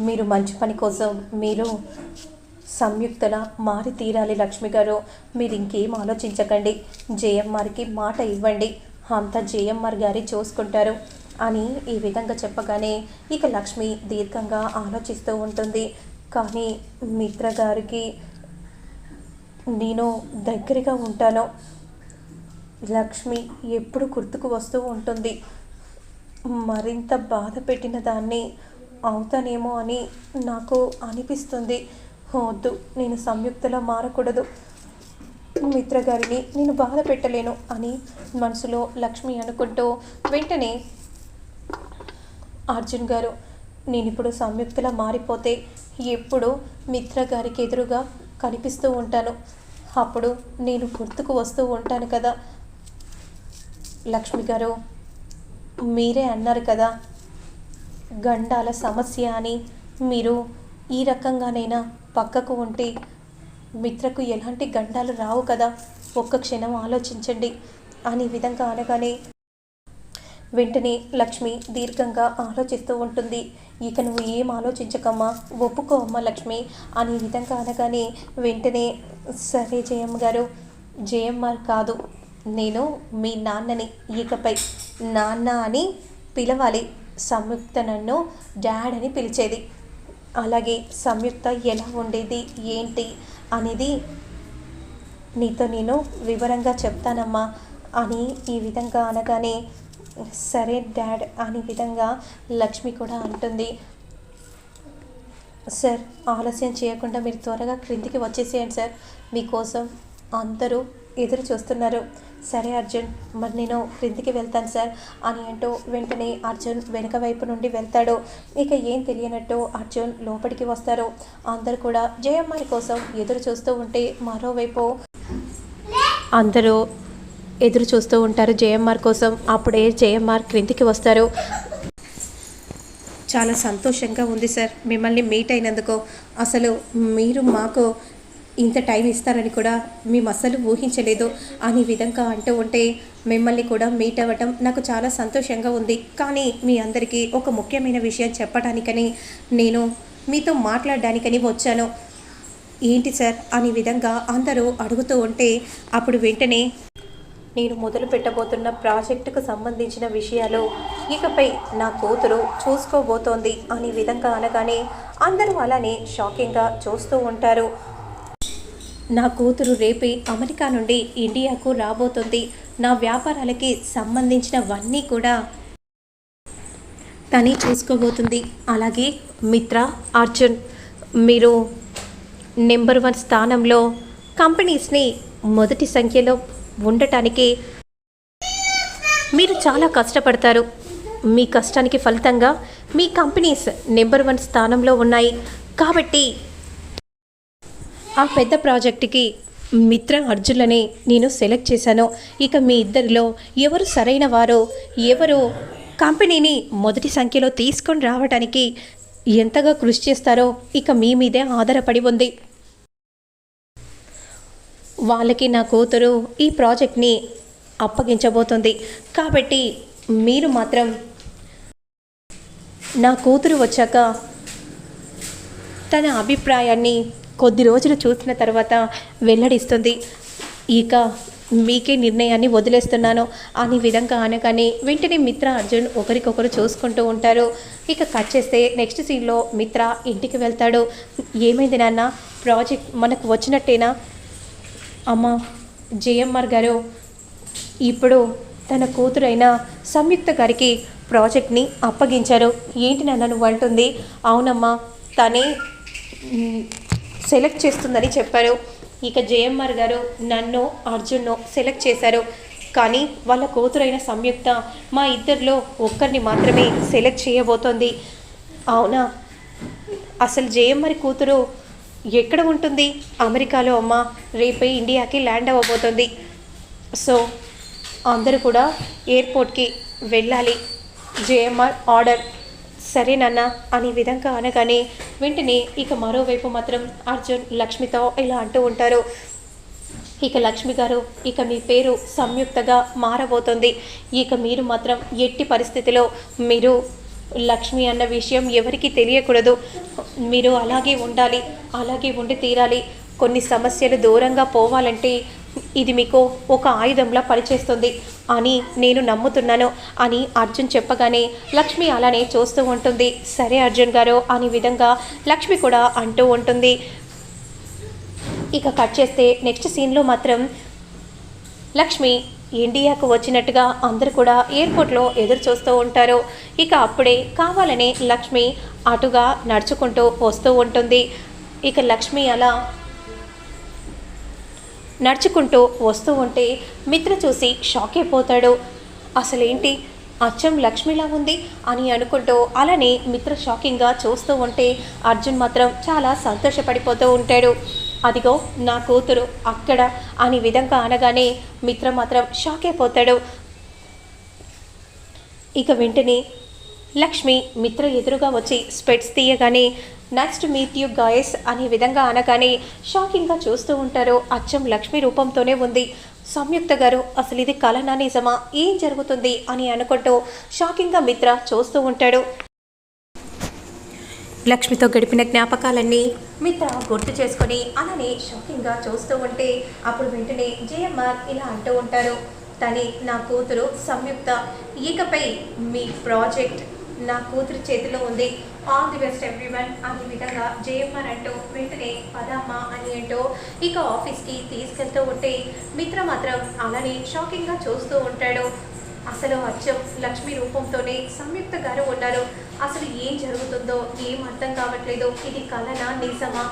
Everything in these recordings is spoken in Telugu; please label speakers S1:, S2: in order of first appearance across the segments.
S1: మీరు మంచి పని కోసం మీరు సంయుక్తల మారి తీరాలి లక్ష్మి గారు. మీరు ఇంకేం ఆలోచించకండి. జేఎంఆర్కి మాట ఇవ్వండి. అంతా జేఎంఆర్ గారి చూసుకుంటారు అని ఈ విధంగా చెప్పగానే ఇక లక్ష్మి దీర్ఘంగా ఆలోచిస్తూ ఉంటుంది. కానీ మిత్ర గారికి నేను దగ్గరగా ఉంటాను. లక్ష్మి ఎప్పుడు గుర్తుకు వస్తూ ఉంటుంది. మరింత బాధ పెట్టిన దాన్ని అవుతానేమో అని నాకు అనిపిస్తుంది. వద్దు నేను సంయుక్తలో మారకూడదు. మిత్ర గారిని నేను బాధ పెట్టలేను అని మనసులో లక్ష్మి అనుకుంటూ వెంటనే అర్జున్ గారు నేను ఇప్పుడు సంయుక్తలా మారిపోతే ఎప్పుడు మిత్ర గారికి ఎదురుగా కనిపిస్తూ ఉంటాను. అప్పుడు నేను గుర్తుకు వస్తూ ఉంటాను కదా. లక్ష్మి గారు మీరే అన్నారు కదా గండాల సమస్య అని మీరు ఈ రకంగానైనా పక్కకు ఉంటే మిత్రకు ఎలాంటి గండాలు రావు కదా? ఒక్క క్షణం ఆలోచించండి. అని విధంగా అనగానే వెంటనే లక్ష్మి దీర్ఘంగా ఆలోచిస్తూ ఉంటుంది. ఇక నువ్వు ఏం ఆలోచించకమ్మా? ఒప్పుకో అమ్మ లక్ష్మి అనే విధంగా అనగానే వెంటనే సరే జయమ్మ గారు జయమ్మ కాదు నేను మీ నాన్నని ఇకపై నాన్న అని పిలవాలి. సంయుక్త నన్ను డాడ్ అని పిలిచేది. అలాగే సంయుక్త ఎలా ఉండేది ఏంటి అనేది నీతో నేను వివరంగా చెప్తానమ్మా అని ఈ విధంగా అనగానే సరే డాడ్ అనే విధంగా లక్ష్మి కూడా అంటుంది. సార్ ఆలస్యం చేయకుండా మీరు త్వరగా క్రిందికి వచ్చేసేయండి సార్. మీకోసం అందరూ ఎదురు చూస్తున్నారు. సరే అర్జున్ మరి నేను క్రిందికి వెళ్తాను సార్. అని అంటూ వెంటనే అర్జున్ వెనుక వైపు నుండి వెళ్తాడు. ఇక ఏం తెలియనట్టు అర్జున్ లోపలికి వస్తారు. అందరూ కూడా జయమ్మారి కోసం ఎదురు చూస్తూ ఉంటే మరోవైపు అందరూ ఎదురు చూస్తూ ఉంటారు జయమ్మార్ కోసం. అప్పుడే జయమ్మార్ క్రిందికి వస్తారు. చాలా సంతోషంగా ఉంది సార్. మిమ్మల్ని మీట్ అయినందుకు. అసలు మీరు మాకు ఇంత టైం ఇస్తారని కూడా మేము అస్సలు ఊహించలేదు. అనే విధంగా అంటూ ఉంటే మిమ్మల్ని కూడా మీట్ అవ్వటం నాకు చాలా సంతోషంగా ఉంది. కానీ మీ అందరికీ ఒక ముఖ్యమైన విషయం చెప్పడానికని నేను మీతో మాట్లాడడానికని వచ్చాను. ఏంటి సార్? అనే విధంగా అందరూ అడుగుతూ ఉంటే అప్పుడు వెంటనే నేను మొదలు పెట్టబోతున్న ప్రాజెక్టుకు సంబంధించిన విషయాలు ఇకపై నా కూతురు చూసుకోబోతోంది అనే విధంగా అనగానే అందరూ అలానే షాకింగ్గా చూస్తూ ఉంటారు. నా కూతురు రేపే అమెరికా నుండి ఇండియాకు రాబోతుంది. నా వ్యాపారాలకి సంబంధించినవన్నీ కూడా తనే చూసుకోబోతుంది. అలాగే మిత్ర అర్జున్ మీరు నెంబర్ వన్ స్థానంలో కంపెనీస్ని మొదటి సంఖ్యలో ఉండటానికి మీరు చాలా కష్టపడతారు. మీ కష్టానికి ఫలితంగా మీ కంపెనీస్ నెంబర్ వన్ స్థానంలో ఉన్నాయి. కాబట్టి ఆ పెద్ద ప్రాజెక్టుకి మిత్ర అర్జున్లని నేను సెలెక్ట్ చేశాను. ఇక మీ ఇద్దరిలో ఎవరు సరైన వారో ఎవరు కంపెనీని మొదటి సంఖ్యలో తీసుకొని రావడానికి ఎంతగా కృషి చేస్తారో ఇక మీ మీదే ఆధారపడి ఉంది. వాళ్ళకి నా కూతురు ఈ ప్రాజెక్ట్ని అప్పగించబోతుంది. కాబట్టి మీరు మాత్రం నా కూతురు వచ్చాక తన అభిప్రాయాన్ని కొద్ది రోజులు చూసిన తర్వాత వెల్లడిస్తుంది. ఇక మీకే నిర్ణయాన్ని వదిలేస్తున్నాను. అని విధంగా అనగానే వెంటనే మిత్ర అర్జున్ ఒకరికొకరు చూసుకుంటూ ఉంటారు. ఇక కట్ చేస్తే నెక్స్ట్ సీన్లో మిత్ర ఇంటికి వెళ్తాడు. ఏమైంది నాన్న? ప్రాజెక్ట్ మనకు వచ్చినట్టేనా? అమ్మ జేఎంఆర్ గారు ఇప్పుడు తన కూతురైన సంయుక్త గారికి ప్రాజెక్ట్ని అప్పగించారు. ఏంటి నన్ను అంటుంది. అవునమ్మా తనే సెలెక్ట్ చేస్తుందని చెప్పారు. ఇక జేఎంఆర్ గారు నన్ను అర్జున్ను సెలెక్ట్ చేశారు. కానీ వాళ్ళ కూతురైన సంయుక్త మా ఇద్దరిలో ఒక్కరిని మాత్రమే సెలెక్ట్ చేయబోతోంది. అవునా? అసలు జేఎంఆర్ కూతురు ఎక్కడ ఉంటుంది? అమెరికాలో అమ్మ రేపే ఇండియాకి ల్యాండ్ అవ్వబోతుంది. సో అందరూ కూడా ఎయిర్పోర్ట్కి వెళ్ళాలి. J M R order. సరేనన్నా? అనే విధంగా అనగానే వెంటనే ఇక మరోవైపు మాత్రం అర్జున్ లక్ష్మితో ఇలా అంటూ ఉంటారు. ఇక లక్ష్మి గారు ఇక మీ పేరు సంయుక్తగా మారబోతుంది. ఇక మీరు మాత్రం ఎట్టి పరిస్థితిలో మీరు లక్ష్మి అన్న విషయం ఎవరికీ తెలియకూడదు. మీరు అలాగే ఉండాలి అలాగే ఉండి తీరాలి. కొన్ని సమస్యలు దూరంగా పోవాలంటే ఇది మీకు ఒక ఆయుధంలా పనిచేస్తుంది. అని నేను నమ్ముతున్నాను అని అర్జున్ చెప్పగానే లక్ష్మి అలానే చూస్తూ ఉంటుంది. సరే అర్జున్ గారు అనే విధంగా లక్ష్మి కూడా అంటూ ఉంటుంది. ఇక కట్ చేస్తే నెక్స్ట్ సీన్లో మాత్రం లక్ష్మి ఇండియాకు వచ్చినట్టుగా అందరూ కూడా ఎయిర్పోర్ట్లో ఎదురు చూస్తూ ఉంటారు. ఇక అప్పుడే కావాలనే లక్ష్మి అటుగా నడుచుకుంటూ వస్తూ ఉంటుంది. ఇక లక్ష్మి అలా నడుచుకుంటూ వస్తూ ఉంటే మిత్ర చూసి షాక్ అయిపోతాడు. అసలేంటి? అచ్చం లక్ష్మిలా ఉంది అని అనుకుంటూ అలానే మిత్ర షాకింగ్గా చూస్తూ ఉంటే అర్జున్ మాత్రం చాలా సంతోషపడిపోతూ ఉంటాడు. అదిగో నా కూతురు అక్కడ అని విధంగా అనగానే మిత్ర మాత్రం షాక్ అయిపోతాడు. ఇక వెంటనే లక్ష్మి మిత్ర ఎదురుగా వచ్చి స్పెట్స్ తీయగానే నెక్స్ట్ మీట్ యూ గాయస్ అనే విధంగా అనగానే షాకింగ్గా చూస్తూ ఉంటారు అచ్చం లక్ష్మి రూపంతోనే ఉంది. సంయుక్త గారు అసలు ఇది కలనా నిజమా? ఏం జరుగుతుంది? అని అనుకుంటూ షాకింగ్గా మిత్ర చూస్తూ ఉంటాడు. లక్ష్మితో గడిపిన జ్ఞాపకాలన్నీ మిత్ర గుర్తు చేసుకొని అలానే షాకింగ్గా చూస్తూ ఉంటే అప్పుడు వెంటనే జేఎంఆర్ ఇలా అంటూ ఉంటారు తని నా కూతురు సంయుక్త. ఇకపై మీ ప్రాజెక్ట్ నా కూతురు చేతిలో ఉంది. ఆల్ ది బెస్ట్ ఎవ్రీవన్ అనే విధంగా జేఎంఆర్ అంటూ వెంటనే పదమ్మ అని అంటూ ఇక ఆఫీస్కి తీసుకెళ్తూ ఉంటే మిత్ర మాత్రం అలానే షాకింగ్గా చూస్తూ ఉంటాడు. అసలు అచ్చం లక్ష్మి రూపంతోనే సంయుక్త గారు ఉన్నారు. అసలు ఏం జరుగుతుందో ఏం అర్థం కావట్లేదు. ఇది కలనా నిజమా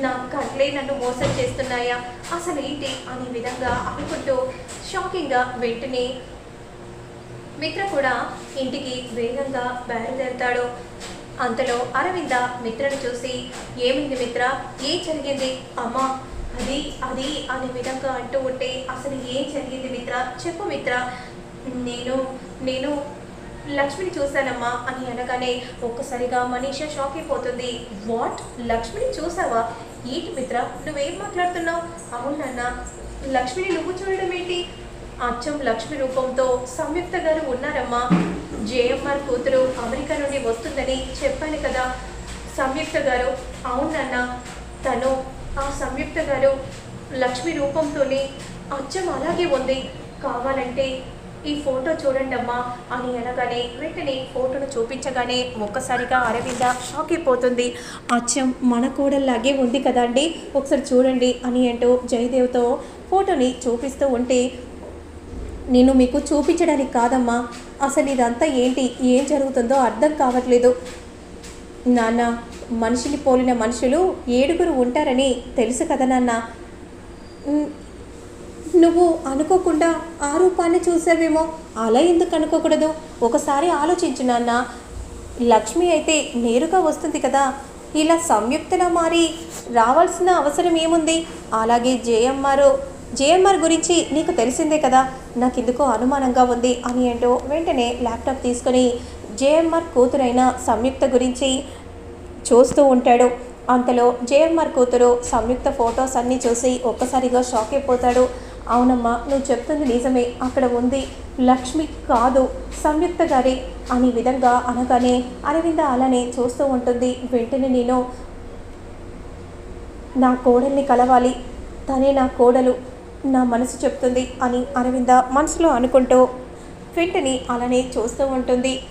S1: నా కట్లే నన్ను మోసం చేస్తున్నాయా? అసలు ఏంటి అనే విధంగా అనుకుంటూ షాకింగ్గా వెంటనే మిత్ర కూడా ఇంటికి వేగంగా బయలుదేరుతాడు. అంతలో అరవింద మిత్రను చూసి ఏమైంది మిత్ర? ఏం జరిగింది? అమ్మా అది అది అనే విధంగా అంటూ ఉంటే అసలు ఏం జరిగింది మిత్ర? చెప్పు మిత్ర. నేను నేను లక్ష్మిని చూశానమ్మా అని అనగానే ఒక్కసారిగా మనీష షాక్ అయిపోతుంది. వాట్? లక్ష్మిని చూసావా ఏంటి మిత్ర? నువ్వేం మాట్లాడుతున్నావు? అవునన్నా లక్ష్మిని నువ్వు చూడడం ఏంటి అచ్చం లక్ష్మి రూపంతో సంయుక్త గారు ఉన్నారమ్మా. జేఎంఆర్ కూతురు అమెరికా నుండి వస్తుందని చెప్పాను కదా. సంయుక్త గారు అవునన్న తను ఆ సంయుక్త గారు లక్ష్మి రూపంతోనే అచ్చం అలాగే ఉంది. కావాలంటే ఈ ఫోటో చూడండమ్మా అని అనగానే వెంటనే ఫోటోను చూపించగానే ఒక్కసారిగా అరవింద షాక్ అయిపోతుంది. అచ్చం మన కూడల్లాగే ఉంది కదండి. ఒకసారి చూడండి అని అంటూ జయదేవ్తో ఫోటోని చూపిస్తూ ఉంటే నేను మీకు చూపించడానికి కాదమ్మా. అసలు ఇదంతా ఏంటి? ఏం జరుగుతుందో అర్థం కావట్లేదు. నాన్న మనిషిని పోలిన మనుషులు ఏడుగురు ఉంటారని తెలుసు కదా నాన్న. నువ్వు అనుకోకుండా ఆ రూపాన్ని చూసావేమో? అలా ఎందుకు అనుకోకూడదు? ఒకసారి ఆలోచించు నాన్న. లక్ష్మి అయితే నేరుగా వస్తుంది కదా. ఇలా సంయుక్తలా మారి రావాల్సిన అవసరం ఏముంది? అలాగే జేఎంఆర్ జేఎంఆర్ గురించి నీకు తెలిసిందే కదా. నాకు ఎందుకు అనుమానంగా ఉంది అని ఏంటో వెంటనే ల్యాప్టాప్ తీసుకొని జేఎంఆర్ కూతురైన సంయుక్త గురించి చూస్తూ ఉంటాడు. అంతలో జేఎంఆర్ కూతురు సంయుక్త ఫొటోస్ అన్నీ చూసి ఒక్కసారిగా షాక్ అయిపోతాడు. అవునమ్మా నువ్వు చెప్తుంది నిజమే అక్కడ ఉంది. లక్ష్మి కాదు సంయుక్త గారి అనే విధంగా అనగానే అరవింద అలానే చూస్తూ ఉంటుంది. వెంటనే నేను నా కోడల్ని కలవాలి. తనే నా కోడలు. నా మనసు చెప్తుంది అని అరవింద మనసులో అనుకుంటూ వెంటనే అలానే చూస్తూ ఉంటుంది.